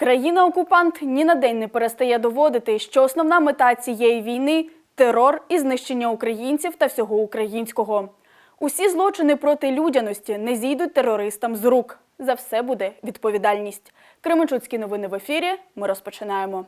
Країна-окупант ні на день не перестає доводити, що основна мета цієї війни терор і знищення українців та всього українського. Усі злочини проти людяності не зійдуть терористам з рук. За все буде відповідальність. Кременчуцькі новини в ефірі. Ми розпочинаємо.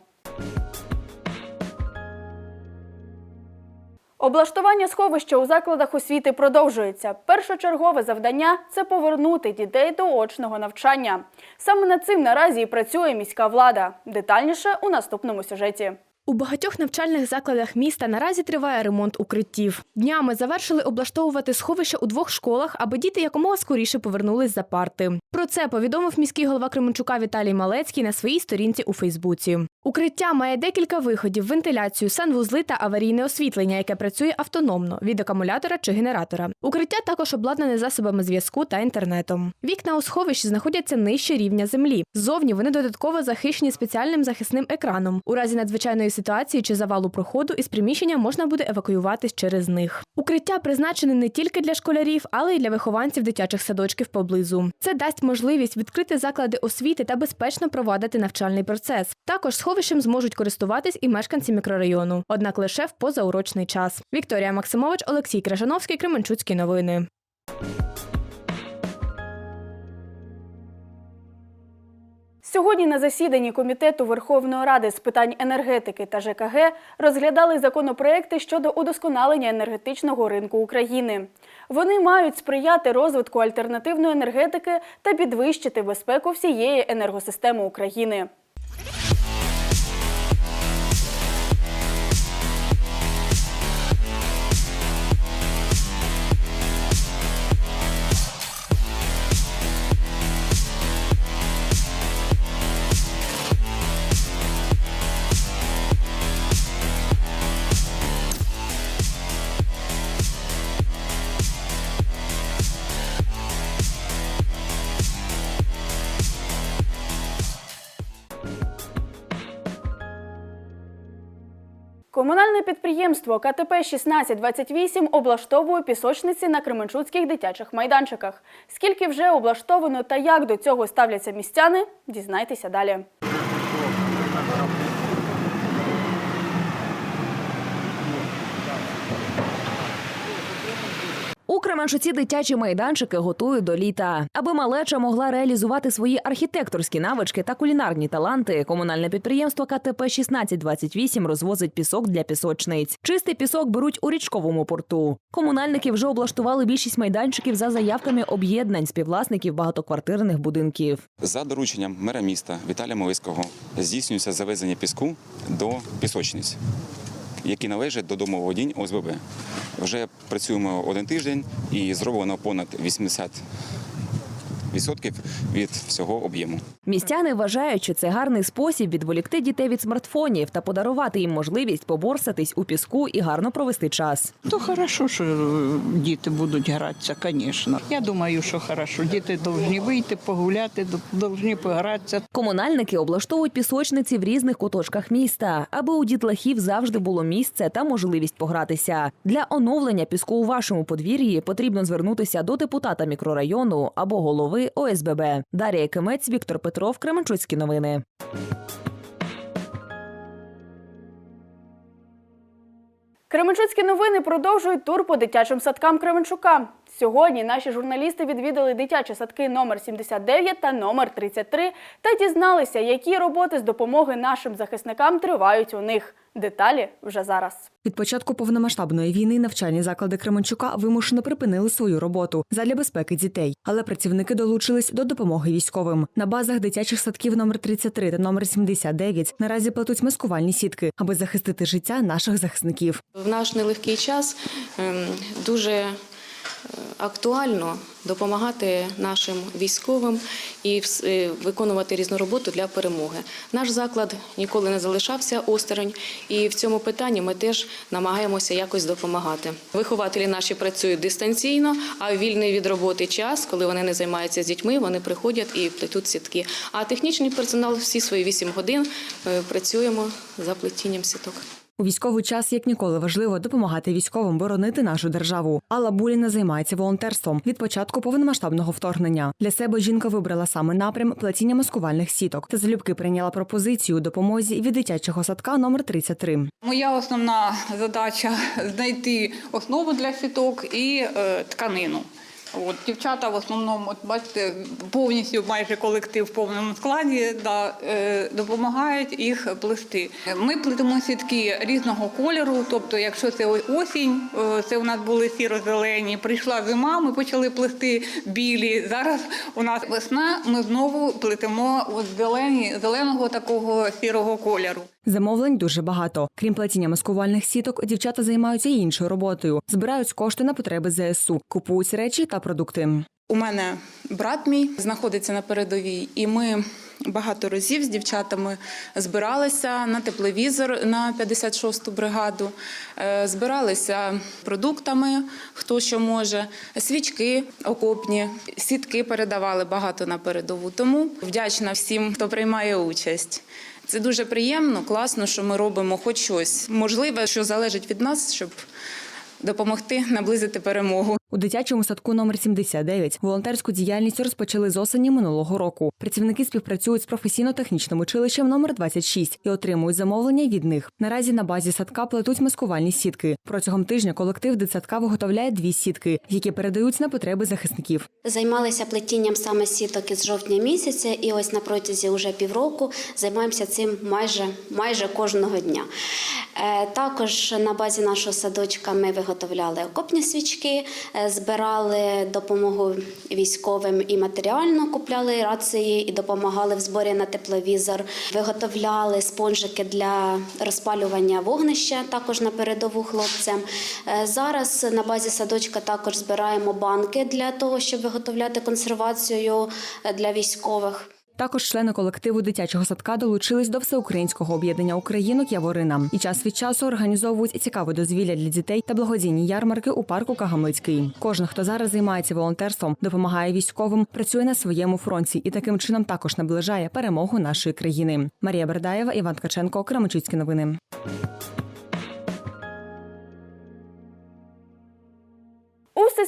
Облаштування сховища у закладах освіти продовжується. Першочергове завдання це повернути дітей до очного навчання. Саме над цим наразі і працює міська влада. Детальніше у наступному сюжеті. У багатьох навчальних закладах міста наразі триває ремонт укриттів. Днями завершили облаштовувати сховища у двох школах, аби діти якомога скоріше повернулись за парти. Про це повідомив міський голова Кременчука Віталій Малецький на своїй сторінці у Фейсбуці. Укриття має декілька виходів: вентиляцію, санвузли та аварійне освітлення, яке працює автономно від акумулятора чи генератора. Укриття також обладнане засобами зв'язку та інтернетом. Вікна у сховищі знаходяться нижче рівня землі. Ззовні вони додатково захищені спеціальним захисним екраном. У разі надзвичайної ситуації чи завалу проходу із приміщення можна буде евакуюватись через них. Укриття призначене не тільки для школярів, але й для вихованців дитячих садочків поблизу. Це дасть можливість відкрити заклади освіти та безпечно провадити навчальний процес. Також сховищем зможуть користуватись і мешканці мікрорайону, однак лише в позаурочний час. Вікторія Максимович, Олексій Крашановський, Кременчуцькі новини. Сьогодні на засіданні Комітету Верховної Ради з питань енергетики та ЖКГ розглядали законопроекти щодо удосконалення енергетичного ринку України. Вони мають сприяти розвитку альтернативної енергетики та підвищити безпеку всієї енергосистеми України. Комунальне підприємство КТП 1628 облаштовує пісочниці на кременчуцьких дитячих майданчиках. Скільки вже облаштовано та як до цього ставляться містяни, дізнайтеся далі. У Кременчуці дитячі майданчики готують до літа. Аби малеча могла реалізувати свої архітекторські навички та кулінарні таланти, комунальне підприємство КТП 1628 розвозить пісок для пісочниць. Чистий пісок беруть у річковому порту. Комунальники вже облаштували більшість майданчиків за заявками об'єднань співвласників багатоквартирних будинків. За дорученням мера міста Віталія Мовицького здійснюється завезення піску до пісочниць, які належать до домоводінь ОСББ. Вже працюємо один тиждень і зроблено понад 80 відсотків від всього об'єму. Містяни вважають, що це гарний спосіб відволікти дітей від смартфонів та подарувати їм можливість поборсатись у піску і гарно провести час. То хорошо, що е, діти будуть гратися, звісно. Я думаю, що хорошо. Діти повинні вийти, погуляти, повинні погратися. Комунальники облаштовують пісочниці в різних куточках міста, аби у дітлахів завжди було місце та можливість погратися. Для оновлення піску у вашому подвір'ї потрібно звернутися до депутата мікрорайону або голови ОСББ. Дар'я Кимець, Віктор Петров, Кременчуцькі новини. Кременчуцькі новини продовжують тур по дитячим садкам Кременчука. Сьогодні наші журналісти відвідали дитячі садки номер 79 та номер 33 та дізналися, які роботи з допомоги нашим захисникам тривають у них. Деталі вже зараз. Від початку повномасштабної війни навчальні заклади Кременчука вимушено припинили свою роботу задля безпеки дітей, але працівники долучились до допомоги військовим. На базах дитячих садків номер 33 та номер 79 наразі плетуть маскувальні сітки, аби захистити життя наших захисників. В наш нелегкий час ем, дуже актуально допомагати нашим військовим і е, виконувати різну роботу для перемоги. Наш заклад ніколи не залишався осторонь, і в цьому питанні ми теж намагаємося якось допомагати. Вихователі наші працюють дистанційно, а вільний від роботи час, коли вони не займаються з дітьми, вони приходять і плетуть сітки. А технічний персонал всі свої 8 годин е, працюємо за плетінням сіток. У військовий час як ніколи важливо допомагати військовим боронити нашу державу. Алла Буліна займається волонтерством від початку повномасштабного вторгнення. Для себе жінка вибрала саме напрям плетіння маскувальних сіток та залюбки прийняла пропозицію допомозі від дитячого садка номер 33. Моя основна задача знайти основу для сіток і е, тканину. От, дівчата в основному, от бачите, повністю майже колектив в повному складі да, е, допомагають їх плести. Ми плетемо сітки різного кольору, тобто, якщо це осінь, е, це у нас були сіро-зелені, прийшла зима, ми почали плести білі. Зараз у нас весна, ми знову плетемо от зелені, зеленого такого сірого кольору. Замовлень дуже багато. Крім плетіння маскувальних сіток, дівчата займаються і іншою роботою. Збирають кошти на потреби ЗСУ, купують речі та продукти. У мене брат мій знаходиться на передовій, і ми багато разів з дівчатами збиралися на тепловізор на 56-ту бригаду, е, збиралися продуктами, хто що може, свічки окопні, сітки передавали багато на передову. Тому вдячна всім, хто приймає участь. Це дуже приємно, класно, що ми робимо хоч щось можливе, що залежить від нас, щоб допомогти наблизити перемогу. У дитячому садку номер 79 волонтерську діяльність розпочали з осені минулого року. Працівники співпрацюють з професійно-технічним училищем номер 26 і отримують замовлення від них. Наразі на базі садка плетуть маскувальні сітки. Протягом тижня колектив дитсадка виготовляє дві сітки, які передають на потреби захисників. Займалися плетінням саме сіток із жовтня місяця, і ось на протязі вже півроку займаємося цим майже майже кожного дня. Е, Також на базі нашого садочка ми виготовляли окопні свічки, е, збирали допомогу військовим і матеріально, купляли рації і допомагали в зборі на тепловізор. Виготовляли спонжики для розпалювання вогнища також на передову хлопцям. Е, Зараз на базі садочка також збираємо банки для того, щоб виготовляти консервацію е, для військових. Також члени колективу дитячого садка долучились до всеукраїнського об'єднання українок Яворина і час від часу організовують цікаве дозвілля для дітей та благодійні ярмарки у парку Кагамицький. Кожен, хто зараз займається волонтерством, допомагає військовим, працює на своєму фронті і таким чином також наближає перемогу нашої країни. Марія Бердаєва, Іван Ткаченко, Кременчуцькі новини.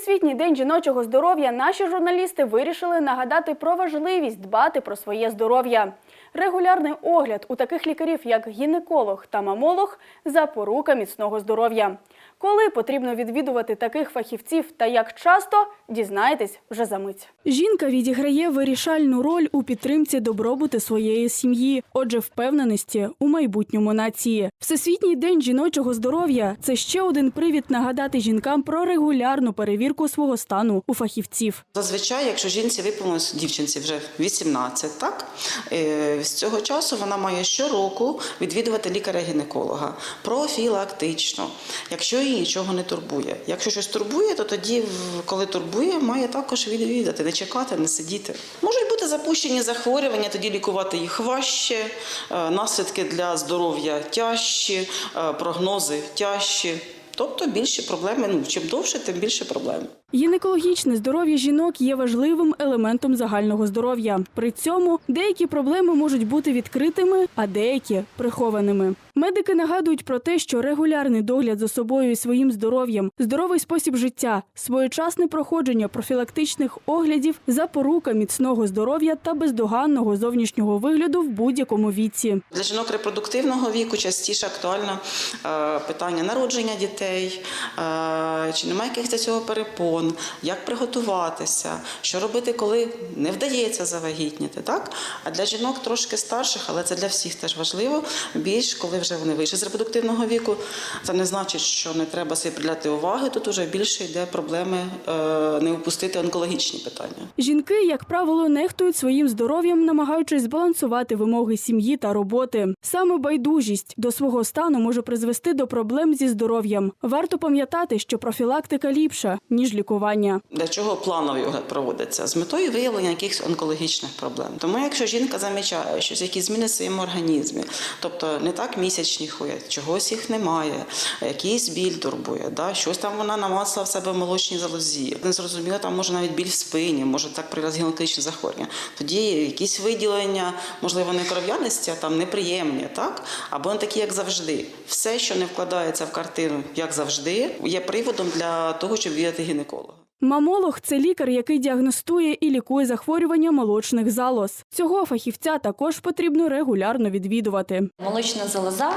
Всесвітній день жіночого здоров'я наші журналісти вирішили нагадати про важливість дбати про своє здоров'я. Регулярний огляд у таких лікарів, як гінеколог та мамолог, запорука міцного здоров'я. Коли потрібно відвідувати таких фахівців та як часто, дізнаєтесь вже за мить. Жінка відіграє вирішальну роль у підтримці добробуту своєї сім'ї, отже, впевненості у майбутньому нації. Всесвітній день жіночого здоров'я це ще один привід нагадати жінкам про регулярну перевірку свого стану у фахівців. Зазвичай, якщо жінці виповнилось дівчинці вже 18, так е, з цього часу вона має щороку відвідувати лікаря-гінеколога профілактично, якщо її нічого не турбує. Якщо щось турбує, то тоді, коли турбує, має також відвідати, не чекати, не сидіти. Можуть бути запущені захворювання, тоді лікувати їх важче, е, наслідки для здоров'я тяжчі, е, прогнози тяжчі. Тобто більші проблеми. Ну чим довше, тим більше проблем. Гінекологічне здоров'я жінок є важливим елементом загального здоров'я. При цьому деякі проблеми можуть бути відкритими, а деякі прихованими. Медики нагадують про те, що регулярний догляд за собою і своїм здоров'ям, здоровий спосіб життя, своєчасне проходження профілактичних оглядів, запорука міцного здоров'я та бездоганного зовнішнього вигляду в будь-якому віці. Для жінок репродуктивного віку частіше актуально е, питання народження дітей, е, чи немає якихось цього перепон, як приготуватися, що робити, коли не вдається завагітніти. Так? А для жінок трошки старших, але це для всіх теж важливо, більш коли вже вони вийшли з репродуктивного віку. Це не значить, що не треба собі приділяти уваги. Тут уже більше йде проблеми е, не упустити онкологічні питання. Жінки, як правило, нехтують своїм здоров'ям, намагаючись збалансувати вимоги сім'ї та роботи. Саме байдужість до свого стану може призвести до проблем зі здоров'ям. Варто пам'ятати, що профілактика ліпша ніж лікування. Лікування. Для чого плановий огляд проводиться? З метою виявлення якихось онкологічних проблем. Тому якщо жінка замічає, що якісь зміни в своєму організмі, тобто не так місячні ходять, чогось їх немає, якийсь біль турбує, да? щось там вона намацала в себе в молочній залозі, не зрозуміло, там може навіть біль в спині, може так проявлятися гінекологічне захворювання. Тоді якісь виділення, можливо, не кров'яності, а там неприємні, так? або не такі, як завжди. Все, що не вкладається в картину, як завжди, є приводом для того, щоб відвідати гінеколога. Мамолог це лікар, який діагностує і лікує захворювання молочних залоз. Цього фахівця також потрібно регулярно відвідувати. Молочна залоза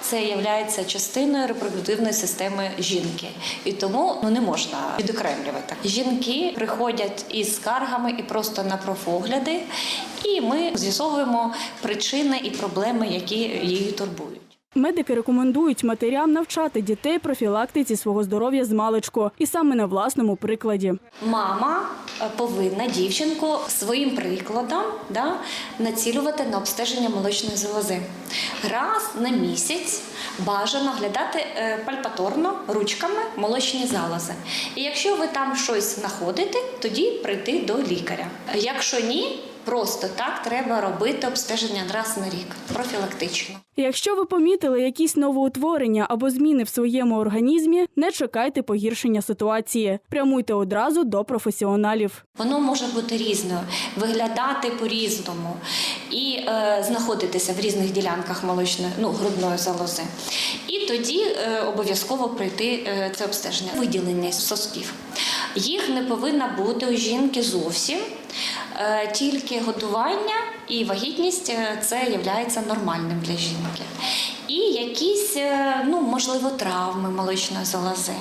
це є частиною репродуктивної системи жінки, і тому ну не можна відокремлювати. Жінки приходять із скаргами і просто на профогляди, і ми з'ясовуємо причини і проблеми, які її турбують. Медики рекомендують матерям навчати дітей профілактиці свого здоров'я з маличку, і саме на власному прикладі. Мама е, повинна дівчинку своїм прикладом да, націлювати на обстеження молочної залози. Раз на місяць бажано глядати е, пальпаторно ручками молочні залози. І якщо ви там щось знаходите, тоді прийти до лікаря. Якщо ні, просто так треба робити обстеження раз на рік профілактично. Якщо ви помітили якісь новоутворення або зміни в своєму організмі, не чекайте погіршення ситуації. Прямуйте одразу до професіоналів. Воно може бути різною, виглядати по-різному і е, знаходитися в різних ділянках молочної ну, грудної залози. І тоді е, обов'язково пройти е, це обстеження, виділення сосків. Їх не повинно бути у жінки зовсім. Е, Тільки годування і вагітність е, це є нормальним для жінки. І якісь, е, ну можливо, травми молочної залози.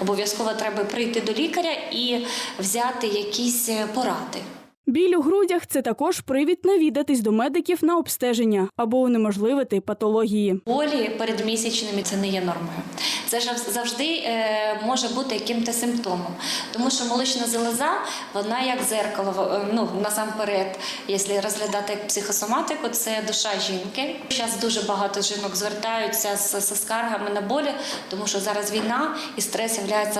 Обов'язково треба прийти до лікаря і взяти якісь поради. Біль у грудях це також привід навідатись до медиків на обстеження або унеможливити патології. Болі передмісячними це не є нормою. Це ж завжди е, може бути яким-то симптомом, тому що молочна залоза, вона як зеркало, е, ну насамперед, якщо розглядати як психосоматику, це душа жінки. Зараз дуже багато жінок звертаються з, скаргами на болі, тому що зараз війна і стрес є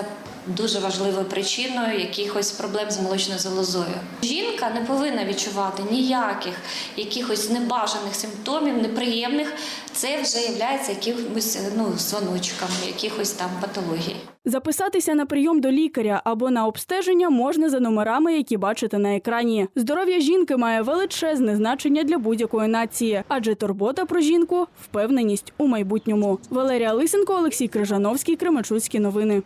дуже важливою причиною якихось проблем з молочною залозою. Жінка не повинна відчувати ніяких якихось небажаних симптомів, неприємних. Це вже є якимось ну, дзвоночками, якихось там патологій. Записатися на прийом до лікаря або на обстеження можна за номерами, які бачите на екрані. Здоров'я жінки має величезне значення для будь-якої нації, адже турбота про жінку впевненість у майбутньому. Валерія Лисенко, Олексій Крижановський, Кременчуцькі новини.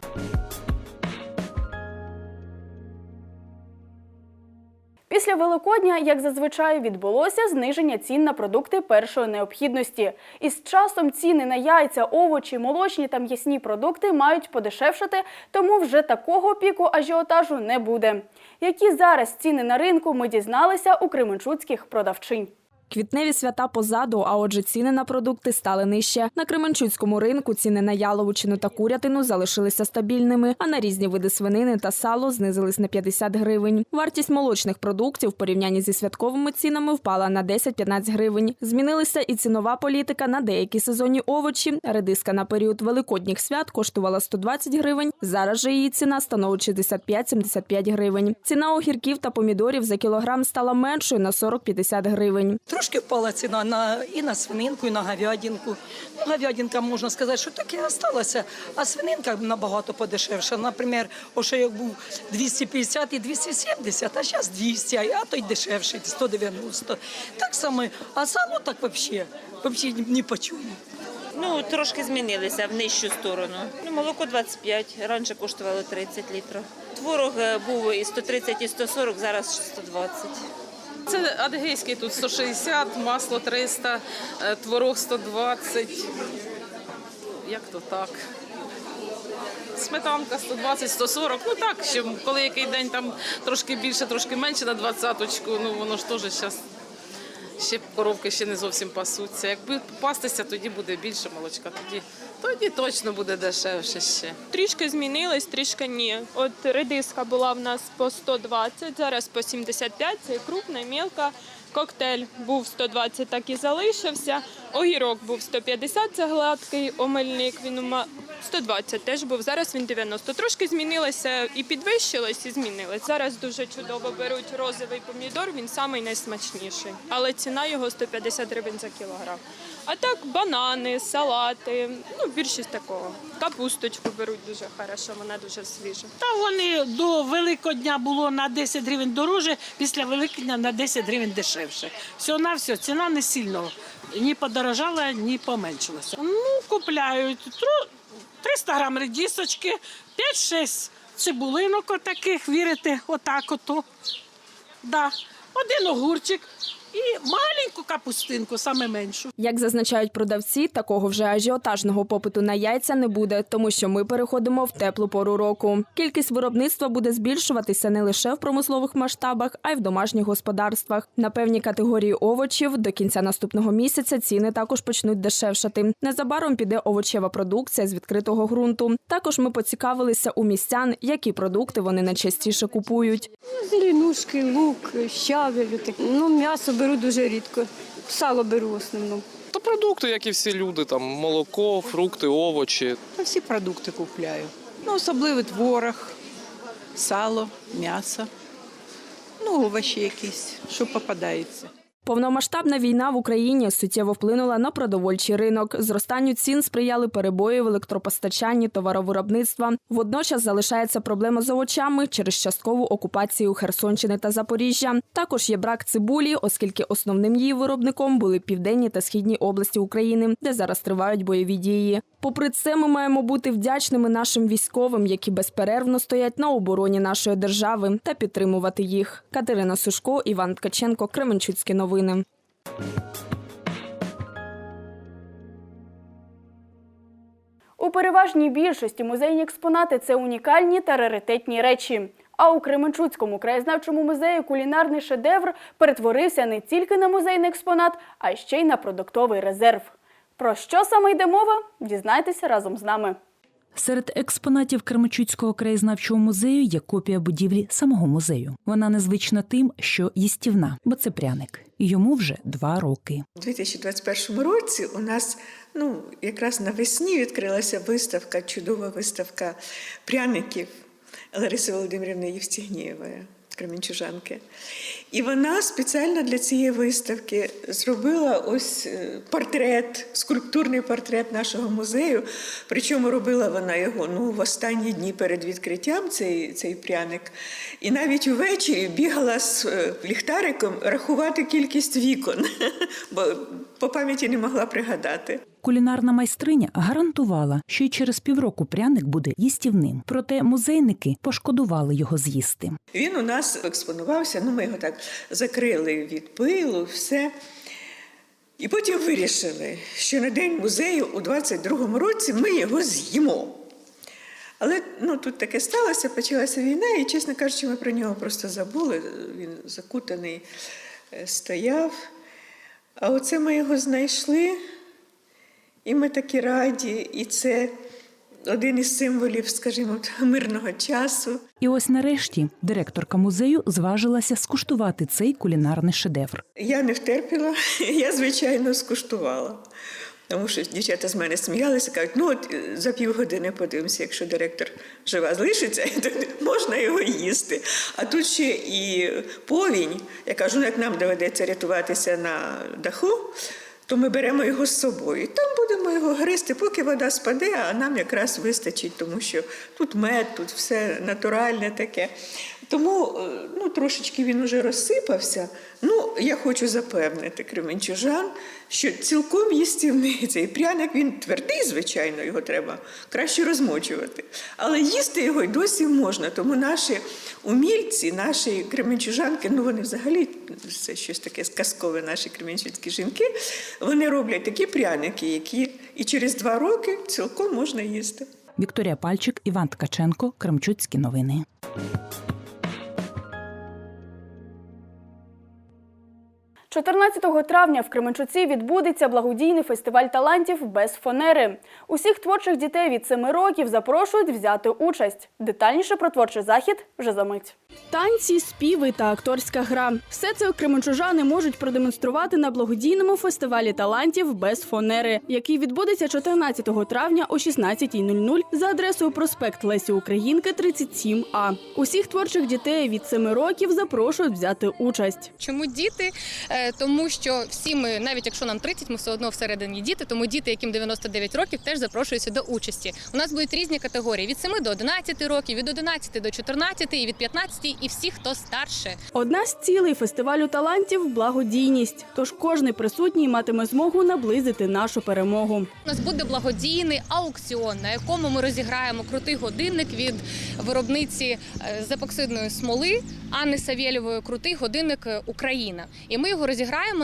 Після Великодня, як зазвичай, відбулося зниження цін на продукти першої необхідності. І з часом ціни на яйця, овочі, молочні та м'ясні продукти мають подешевшати, тому вже такого піку ажіотажу не буде. Які зараз ціни на ринку, ми дізналися у кременчуцьких продавчинь. Квітневі свята позаду, а отже, ціни на продукти стали нижче. На Кременчуцькому ринку ціни на яловичину та курятину залишилися стабільними, а на різні види свинини та сало знизились на 50 гривень. Вартість молочних продуктів в порівнянні зі святковими цінами впала на 10-15 гривень. Змінилася і цінова політика на деякі сезонні овочі. Редиска на період великодніх свят коштувала 120 гривень. Зараз же її ціна становить 65-75 гривень. Ціна огірків та помідорів за кілограм стала меншою на 40-50 гривень. Трошки впала ціна на і на свининку, і на говядинку. Ну, говядинка можна сказати, що так і осталася, а свининка набагато подешевша. Наприклад, як був 250 і 270, а зараз 200, а то й дешевше, 190. Так само, а сало так взагалі, взагалі ні по чому. Ну, трошки змінилися в нижчу сторону. Ну, молоко 25, раніше коштувало 30 літрів. Творог е, був і 130, і 140, зараз 120. Це адгейський тут 160, масло 300, е, творог 120. Як то так? Сметанка 120, 140. Ну так, ще коли який день там трошки більше, трошки менше на двадцяточку, ну воно ж теж зараз ще коровки ще не зовсім пасуться. Якби пастися, тоді буде більше молочка. Тоді, тоді точно буде дешевше ще. Трішки змінилось, трішки ні. От редиска була в нас по 120, зараз по 75, це крупна, мілка. Коктейль був 120, так і залишився. Огірок був 150, це гладкий, омельник, він 120 теж був, зараз він 90. Трошки змінилося і підвищилось, і змінилось. Зараз дуже чудово беруть розовий помідор, він самий найсмачніший. Але ціна його 150 гривень за кілограм. А так банани, салати, ну більшість такого. Капусточку беруть дуже хорошо, вона дуже свіжа. Та вони до Великодня було на 10 гривень дороже, після Великодня на 10 гривень дешевше. Все на все, ціна не сильно ні подорожала, ні поменшилася. Ну, купляють 300 грам редісочки, 5-6 цибулинок отаких, вірите, отак ото. Да. Один огурчик і маленьку капустинку, саме меншу. Як зазначають продавці, такого вже ажіотажного попиту на яйця не буде, тому що ми переходимо в теплу пору року. Кількість виробництва буде збільшуватися не лише в промислових масштабах, а й в домашніх господарствах. На певні категорії овочів до кінця наступного місяця ціни також почнуть дешевшати. Незабаром піде овочева продукція з відкритого ґрунту. Також ми поцікавилися у містян, які продукти вони найчастіше купують. Зеленушки, лук, щавель. Ну, м'ясо беру дуже рідко. Сало беру в основному. Та продукти, як і всі люди, там молоко, фрукти, овочі. Та всі продукти купляю. Ну, особливо творог, сало, м'ясо, ну, овочі якісь, що попадається. Повномасштабна війна в Україні суттєво вплинула на продовольчий ринок. Зростанню цін сприяли перебої в електропостачанні товаровиробництва. Водночас залишається проблема з овочами через часткову окупацію Херсонщини та Запоріжжя. Також є брак цибулі, оскільки основним її виробником були південні та східні області України, де зараз тривають бойові дії. Попри це, ми маємо бути вдячними нашим військовим, які безперервно стоять на обороні нашої держави, та підтримувати їх. Катерина Сушко, Іван Ткаченко, Кременчуцькі новини. У переважній більшості музейні експонати це унікальні та раритетні речі. А у Кременчуцькому краєзнавчому музеї кулінарний шедевр перетворився не тільки на музейний експонат, а ще й на продуктовий резерв. Про що саме йде мова? Дізнайтеся разом з нами. Серед експонатів Кременчуцького краєзнавчого музею є копія будівлі самого музею. Вона незвична тим, що їстівна, бо це пряник. Йому вже два роки. У 2021 році у нас ну, якраз навесні відкрилася виставка, чудова виставка пряників Лариси Володимирівни Євстігнєвої, кременчужанки. І вона спеціально для цієї виставки зробила ось е, портрет, скульптурний портрет нашого музею. Причому робила вона його ну, в останні дні перед відкриттям цей, цей пряник. І навіть увечері бігала з е, ліхтариком рахувати кількість вікон, бо по пам'яті не могла пригадати. Кулінарна майстриня гарантувала, що й через півроку пряник буде їстівним. Проте музейники пошкодували його з'їсти. Він у нас експонувався, ну ми його так закрили від пилу, все. І потім вирішили, що на день музею у 22-му році ми його з'їмо. Але ну, тут таке сталося, почалася війна, і, чесно кажучи, ми про нього просто забули. Він закутаний е, стояв. А оце ми його знайшли, і ми такі раді, і це один із символів, скажімо, мирного часу. І ось нарешті директорка музею зважилася скуштувати цей кулінарний шедевр. Я не втерпіла, я, звичайно, скуштувала. Тому що дівчата з мене сміялися, кажуть, ну от е, за півгодини подивимося, якщо директор жива залишиться, то можна його їсти. А тут ще і повінь. Я кажу, ну як нам доведеться рятуватися на даху, то ми беремо його з собою. Там будемо його гризти, поки вода спаде, а нам якраз вистачить, тому що тут мед, тут все натуральне таке. Тому е, ну, трошечки він уже розсипався. Ну, я хочу запевнити кременчужан, що цілком їстівний цей пряник, він твердий, звичайно, його треба краще розмочувати. Але їсти його й досі можна. Тому наші умільці, наші кременчужанки, ну вони взагалі це щось таке сказкове, наші кременчуцькі жінки, вони роблять такі пряники, які і через два роки цілком можна їсти. Вікторія Пальчик, Іван Ткаченко, Кремчуцькі новини. 14 травня в Кременчуці відбудеться благодійний фестиваль талантів без фанери. Усіх творчих дітей від 7 років запрошують взяти участь. Детальніше про творчий захід вже за мить. Танці, співи та акторська гра – все це кременчужани можуть продемонструвати на благодійному фестивалі талантів без фонери, який відбудеться 14 травня о 16.00 за адресою проспект Лесі Українки, 37А. Усіх творчих дітей від 7 років запрошують взяти участь. Чому діти? Е, Тому що всі ми, навіть якщо нам 30, ми все одно всередині діти, тому діти, яким 99 років, теж запрошуються до участі. У нас будуть різні категорії від 7 до 11 років, від 11 до 14 і від 15, і всі, хто старше. Одна з цілей фестивалю талантів благодійність. Тож кожний присутній матиме змогу наблизити нашу перемогу. У нас буде благодійний аукціон, на якому ми розіграємо крутий годинник від виробниці е, з епоксидної смоли Анни Савєлєвої. Крутий годинник Україна. І ми його розіграємо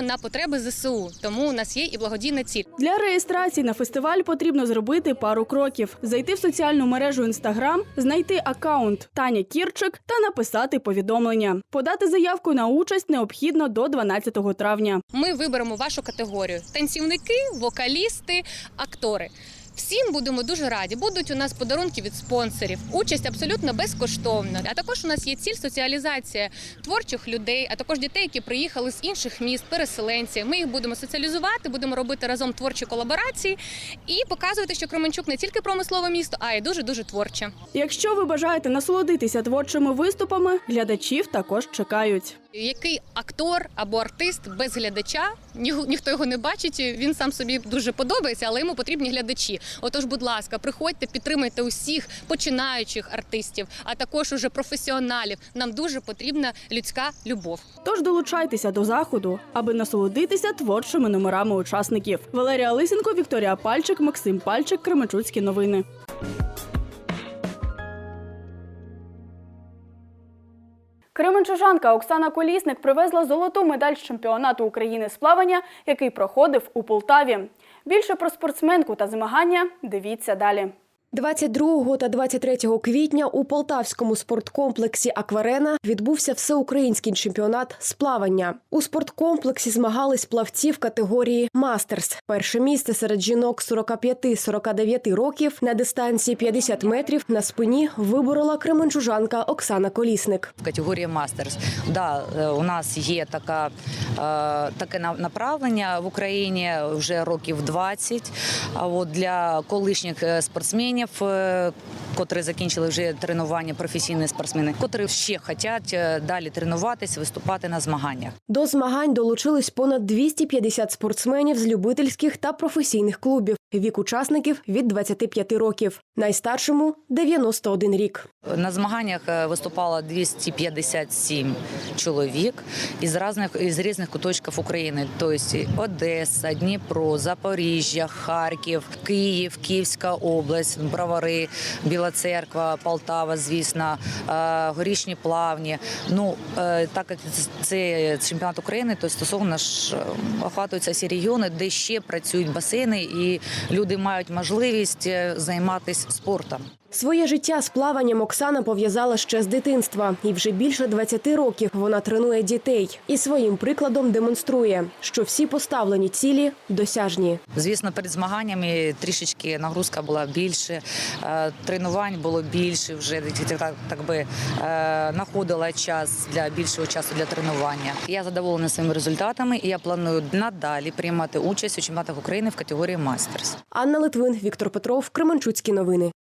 на потреби ЗСУ. Тому у нас є і благодійна ціль. Для реєстрації на фестиваль потрібно зробити пару кроків: зайти в соціальну мережу Інстаграм, знайти акаунт Таня Кірчик та написати повідомлення. Подати заявку на участь необхідно до 12 травня. Ми виберемо вашу категорію: танцівники, вокалісти, актори. Всім будемо дуже раді. Будуть у нас подарунки від спонсорів. Участь абсолютно безкоштовна. А також у нас є ціль соціалізація творчих людей, а також дітей, які приїхали з інших міст, переселенці. Ми їх будемо соціалізувати, будемо робити разом творчі колаборації і показувати, що Кременчук не тільки промислове місто, а й дуже дуже творче. Якщо ви бажаєте насолодитися творчими виступами, глядачів також чекають. Який актор або артист без глядача, ні, ніхто його не бачить. Він сам собі дуже подобається, але йому потрібні глядачі. Отож, будь ласка, приходьте, підтримуйте усіх починаючих артистів, а також уже професіоналів. Нам дуже потрібна людська любов. Тож долучайтеся до заходу, аби насолодитися творчими номерами учасників. Валерія Лисенко, Вікторія Пальчик, Максим Пальчик, Кременчуцькі новини. Кременчужанка Оксана Колісник привезла золоту медаль з чемпіонату України з плавання, який проходив у Полтаві. Більше про спортсменку та змагання дивіться далі. 22 та 23 квітня у полтавському спорткомплексі Акварена відбувся всеукраїнський чемпіонат з плавання. У спорткомплексі змагались плавці в категорії Мастерс. Перше місце серед жінок 45-49 років на дистанції 50 метрів на спині виборола кременчужанка Оксана Колісник. в категорії мастерс. Да, е, у нас є така, е, таке направлення в Україні вже років 20. А от для колишніх е, спортсменів, е, котрі закінчили вже тренування, професійні спортсмени, котрі ще хочуть е, далі тренуватись, виступати на змаганнях. До змагань долучились понад 250 спортсменів з любительських та професійних клубів. Вік учасників від 25 років, найстаршому 91 рік. На змаганнях е, виступало 257 чоловік із різних із різних куточків України. Тобто Одеса, Дніпро, Запоріжжя, Харків, Київ, Київська область, Бровари, Біла Церква, Полтава, звісно, е, горішні плавні. Ну е, так як це чемпіонат України, то стосовно ж охватуються всі регіони, де ще працюють басейни, і люди мають можливість е, займатися спортом. Своє життя з плаванням Оксана пов'язала ще з дитинства, і вже більше 20 років вона тренує дітей і своїм прикладом демонструє, що всі поставлені цілі досяжні. Звісно, перед змаганнями трішечки нагрузка була більше, е, тренувань було більше. Вже так, так би е, знаходила час для більшого часу для тренування. Я задоволена своїми результатами, і я планую надалі приймати участь у чемпіонатах України в категорії мастерс. Анна Литвин, Віктор Петров, Кременчуцькі новини.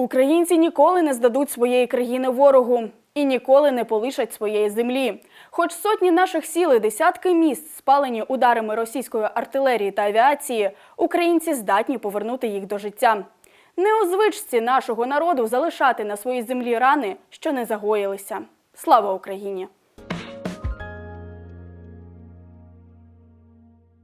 Українці ніколи не здадуть своєї країни ворогу і ніколи не полишать своєї землі. Хоч сотні наших сіл і десятки міст спалені ударами російської артилерії та авіації, українці здатні повернути їх до життя. Не у звичці нашого народу залишати на своїй землі рани, що не загоїлися. Слава Україні!